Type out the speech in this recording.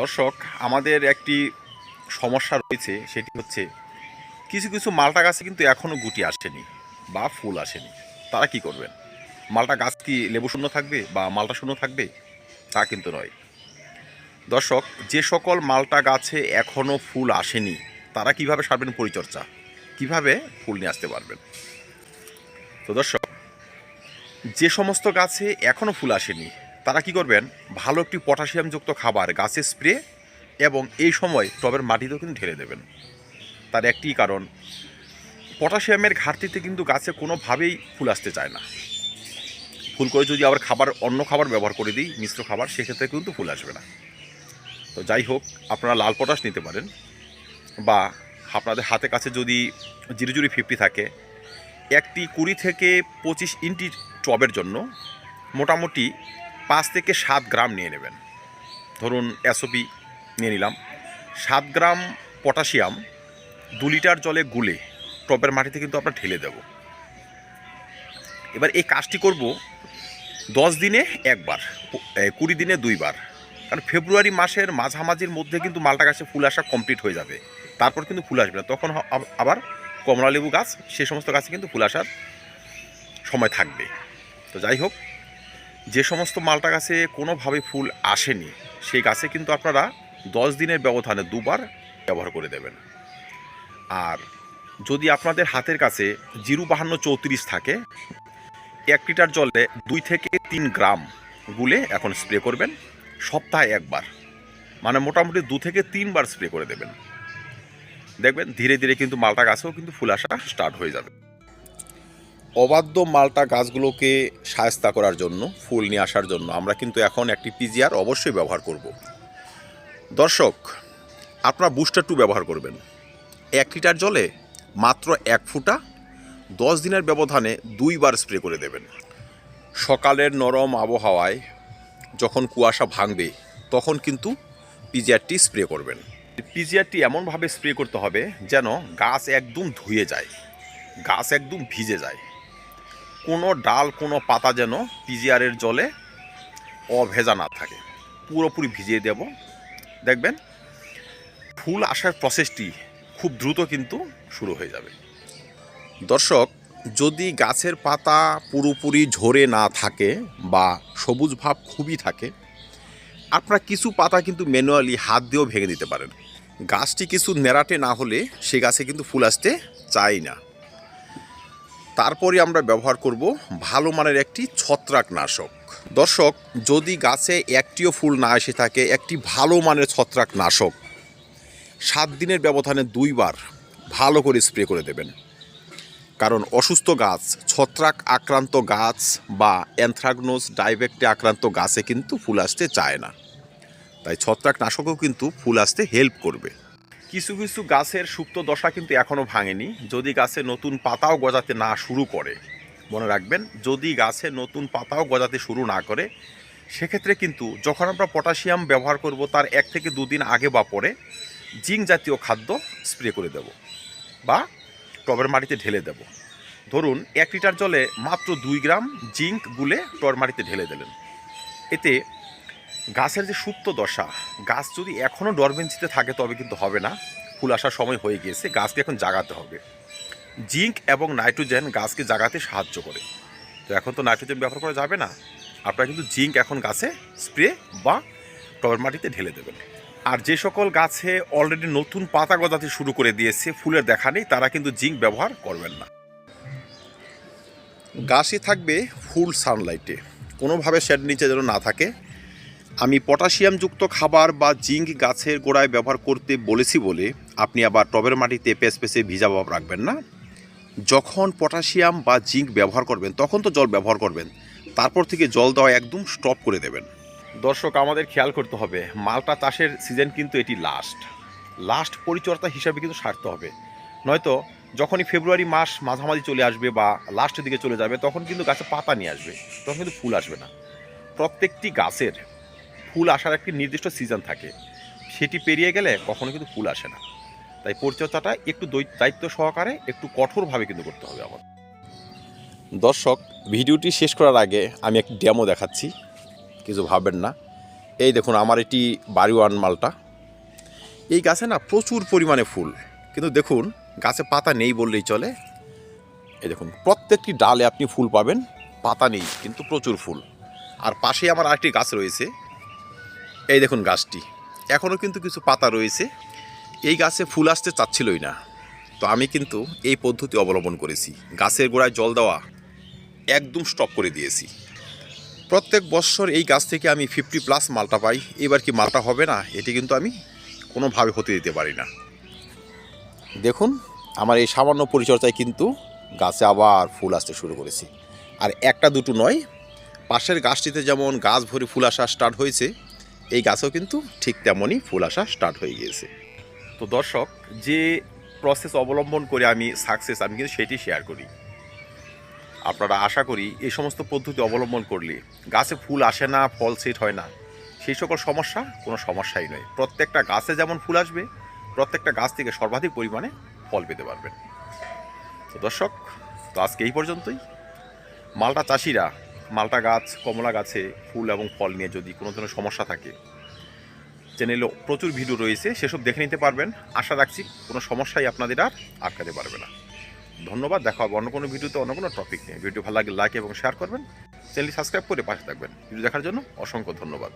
দর্শক, আমাদের একটি সমস্যা রয়েছে, সেটি হচ্ছে কিছু কিছু মালটা গাছে কিন্তু এখনও গুটি আসেনি বা ফুল আসেনি। তারা কি করবেন? মালটা গাছ কি লেবু শূন্য থাকবে বা মালটা শূন্য থাকবে? তা কিন্তু নয়। দর্শক, যে সকল মালটা গাছে এখনও ফুল আসেনি, তারা কীভাবে সারবেন পরিচর্যা? কীভাবে ফুল নিয়ে আসতে পারবেন? তো দর্শক, যে সমস্ত গাছে এখনও ফুল আসেনি তারা কি করবেন? ভালো একটি পটাশিয়ামযুক্ত খাবার, গাছে স্প্রে এবং এই সময় টবের মাটিতেও কিন্তু ঢেলে দেবেন। তার একটি কারণ, পটাশিয়ামের ঘাটতিতে কিন্তু গাছে কোনোভাবেই ফুল আসতে চায় না। ফুল করে যদি আবার খাবার, অন্য খাবার ব্যবহার করে দিই, মিশ্র খাবার, সেক্ষেত্রে কিন্তু ফুল আসবে না। তো যাই হোক, আপনারা লাল পটাশ নিতে পারেন বা আপনাদের হাতে কাছে যদি জিরো জিরো ফিফটি থাকে, একটি কুড়ি থেকে পঁচিশ ইঞ্চি টবের জন্য মোটামুটি পাঁচ থেকে সাত গ্রাম নিয়ে নেবেন। ধরুন এসওপি নিয়ে নিলাম। সাত গ্রাম পটাশিয়াম, দু লিটার জলে গুলে টবের মাটিতে কিন্তু আমরা ঢেলে দেব। এবার এই কাজটি করব দশ দিনে একবার কুড়ি দিনে দুইবার। কারণ ফেব্রুয়ারি মাসের মাঝামাঝির মধ্যে কিন্তু মালটা গাছে ফুল আসা কমপ্লিট হয়ে যাবে। তারপর কিন্তু ফুল আসবে না। তখন আবার কমলা লেবু গাছ, সে সমস্ত গাছে কিন্তু ফুল আসার সময় থাকবে। তো যাই হোক যে সমস্ত মালটা গাছে কোনোভাবে ফুল আসেনি, সেই গাছে কিন্তু আপনারা দশ দিনের ব্যবধানে দুবার ব্যবহার করে দেবেন। আর যদি আপনাদের হাতের কাছে জিরো বাহান্ন চৌত্রিশ থাকে, এক লিটার জলে দুই থেকে তিন গ্রাম গুলে এখন স্প্রে করবেন, সপ্তাহে একবার। মানে মোটামুটি দু থেকে তিনবার স্প্রে করে দেবেন। দেখবেন ধীরে ধীরে কিন্তু মালটা গাছেও কিন্তু ফুল আসা স্টার্ট হয়ে যাবে। অবাধ্য মালটা গাছগুলোকে সায়স্তা করার জন্য, ফুল নিয়ে আসার জন্য আমরা কিন্তু এখন একটি পিজিআর অবশ্যই ব্যবহার করব। দর্শক, আপনারা বুস্টার টু ব্যবহার করবেন। এক লিটার জলে মাত্র এক ফুটা দশ দিনের ব্যবধানে দুইবার স্প্রে করে দেবেন। সকালের নরম আবহাওয়ায় যখন কুয়াশা ভাঙবে, তখন কিন্তু পিজিআরটি স্প্রে করবেন। পিজিআরটি এমনভাবে স্প্রে করতে হবে যেন গাছ একদম ধুয়ে যায়, গাছ একদম ভিজে যায়। কোনো ডাল, কোনো পাতা যেন পিজিআরের জলে অভেজা না থাকে। পুরোপুরি ভিজিয়ে দেব। দেখবেন, ফুল আসার প্রসেসটি খুব দ্রুত কিন্তু শুরু হয়ে যাবে। দর্শক, যদি গাছের পাতা পুরোপুরি ঝরে না থাকে বা সবুজ ভাব খুবই থাকে, আপনারা কিছু পাতা কিন্তু ম্যানুয়ালি হাত দিয়েও ভেঙে দিতে পারেন। গাছটি কিছু নেড়াটে না হলে সে গাছে কিন্তু ফুল আসতে চাই না। তারপরে আমরা ব্যবহার করব ভালো মানের একটি ছত্রাকনাশক। দর্শক, যদি গাছে একটিও ফুল না এসে থাকে, একটি ভালো মানের ছত্রাকনাশক সাত দিনের ব্যবধানে দুইবার ভালো করে স্প্রে করে দেবেন। কারণ অসুস্থ গাছ, ছত্রাক আক্রান্ত গাছ বা অ্যানথ্রাগনোস ডাইভেক্টে আক্রান্ত গাছে কিন্তু ফুল আসতে চায় না। তাই ছত্রাকনাশকও কিন্তু ফুল আসতে হেল্প করবে। কিছু কিছু গাছের সুপ্ত দশা কিন্তু এখনও ভাঙেনি। যদি গাছে নতুন পাতাও গজাতে না শুরু করে, মনে রাখবেন, যদি গাছে নতুন পাতাও গজাতে শুরু না করে, সেক্ষেত্রে কিন্তু যখন আমরা পটাশিয়াম ব্যবহার করব, তার এক থেকে দুদিন আগে বা পরে জিঙ্ক জাতীয় খাদ্য স্প্রে করে দেব বা টবের মাটিতে ঢেলে দেব। ধরুন, এক লিটার জলে মাত্র দুই গ্রাম জিঙ্ক গুলে টবের মাটিতে ঢেলে দিলেন। এতে গাছের যে সুপ্ত দশা, গাছ যদি এখনও ডরবেন্সিতে থাকে তবে কিন্তু হবে না। ফুল আসার সময় হয়ে গিয়েছে, গাছকে এখন জাগাতে হবে। জিঙ্ক এবং নাইট্রোজেন গাছকে জাগাতে সাহায্য করে। তো এখন তো নাইট্রোজেন ব্যবহার করা যাবে না। আপনারা কিন্তু জিঙ্ক এখন গাছে স্প্রে বা টবের মাটিতে ঢেলে দেবেন। আর যে সকল গাছে অলরেডি নতুন পাতা গজাতে শুরু করে দিয়েছে, ফুলের দেখা নেই, তারা কিন্তু জিঙ্ক ব্যবহার করবেন না। গাছই থাকবে ফুল সানলাইটে। কোনোভাবে শেড নিচে যেন না থাকে আমি পটাশিয়ামযুক্ত খাবার বা জিঙ্ক গাছের গোড়ায় ব্যবহার করতে বলেছি বলে আপনি আবার টবের মাটিতে পেস পেসে ভিজা ভাব রাখবেন না? যখন পটাশিয়াম বা জিঙ্ক ব্যবহার করবেন, তখন তো জল ব্যবহার করবেন। তারপর থেকে জল দেওয়া একদম স্টপ করে দেবেন। দর্শক, আমাদের খেয়াল করতে হবে, মালটা চাষের সিজন কিন্তু এটি লাস্ট লাস্ট পরিচর্যা হিসাবে কিন্তু সারতে হবে। নয়তো যখনই ফেব্রুয়ারি মাস মাঝামাঝি চলে আসবে বা লাস্টের দিকে চলে যাবে, তখন কিন্তু গাছে পাতা নিয়ে আসবে, তখন কিন্তু ফুল আসবে না। প্রত্যেকটি গাছের ফুল আসার একটি নির্দিষ্ট সিজন থাকে। সেটি পেরিয়ে গেলে কখনো কিন্তু ফুল আসে না। তাই পরিচর্যাটা একটু দায়িত্ব সহকারে একটু কঠোরভাবে কিন্তু করতে হবে আমার দর্শক, ভিডিওটি শেষ করার আগে আমি একটি ডেমো দেখাচ্ছি। কিছু ভাববেন না। এই দেখুন, আমার এটি বাড়িওয়ান মালটা। এই গাছে না প্রচুর পরিমাণে ফুল। কিন্তু দেখুন, গাছে পাতা নেই বললেই চলে। এই দেখুন, প্রত্যেকটি ডালে আপনি ফুল পাবেন। পাতা নেই, কিন্তু প্রচুর ফুল। আর পাশেই আমার আরেকটি গাছ রয়েছে। এই দেখুন গাছটি। এখনও কিন্তু কিছু পাতা রয়েছে। এই গাছে ফুল আসতে চাচ্ছিলই না। তো আমি কিন্তু এই পদ্ধতি অবলম্বন করেছি। গাছের গোড়ায় জল দেওয়া একদম স্টপ করে দিয়েছি। প্রত্যেক বছর এই গাছ থেকে আমি ফিফটি প্লাস মালটা পাই। এবার কি মালটা হবে না, এটি কিন্তু আমি কোনোভাবে হতে দিতে পারি না। দেখুন, আমার এই সামান্য পরিচর্যায় কিন্তু গাছে আবার ফুল আসতে শুরু করেছে। আর একটা দুটো নয়, পাশের গাছটিতে যেমন গাছ ভরে ফুল আসা স্টার্ট হয়েছে এই গাছেও কিন্তু ঠিক তেমনই ফুল আসা স্টার্ট হয়ে গিয়েছে। তো দর্শক, যে প্রসেস অবলম্বন করে আমি সাকসেস আমি কিন্তু সেটি শেয়ার করি। আপনারা আশা করি এই সমস্ত পদ্ধতি অবলম্বন করলে গাছে ফুল আসে না, ফল সেট হয় না, সেই সকল সমস্যা কোনো সমস্যাই নয়। প্রত্যেকটা গাছে যেমন ফুল আসবে, প্রত্যেকটা গাছ থেকে সর্বাধিক পরিমাণে ফল পেতে পারবেন। তো দর্শক, তো আজকে এই পর্যন্তই। মালটা চাষিরা মালটা গাছ, কমলা গাছে ফুল এবং ফল নিয়ে যদি কোনো ধরনের সমস্যা থাকে চ্যানেলে প্রচুর ভিডিও রয়েছে, সেসব দেখে নিতে পারবেন। আশা রাখছি কোনো সমস্যাই আপনাদের আর আটকাতে পারবে না। ধন্যবাদ, দেখা হবে অন্য কোনো ভিডিওতে অন্য কোনো টপিক নিয়ে। ভিডিও ভালো লাগে লাইক এবং শেয়ার করবেন। চ্যানেলটি সাবস্ক্রাইব করে পাশে থাকবেন। ভিডিও দেখার জন্য অসংখ্য ধন্যবাদ।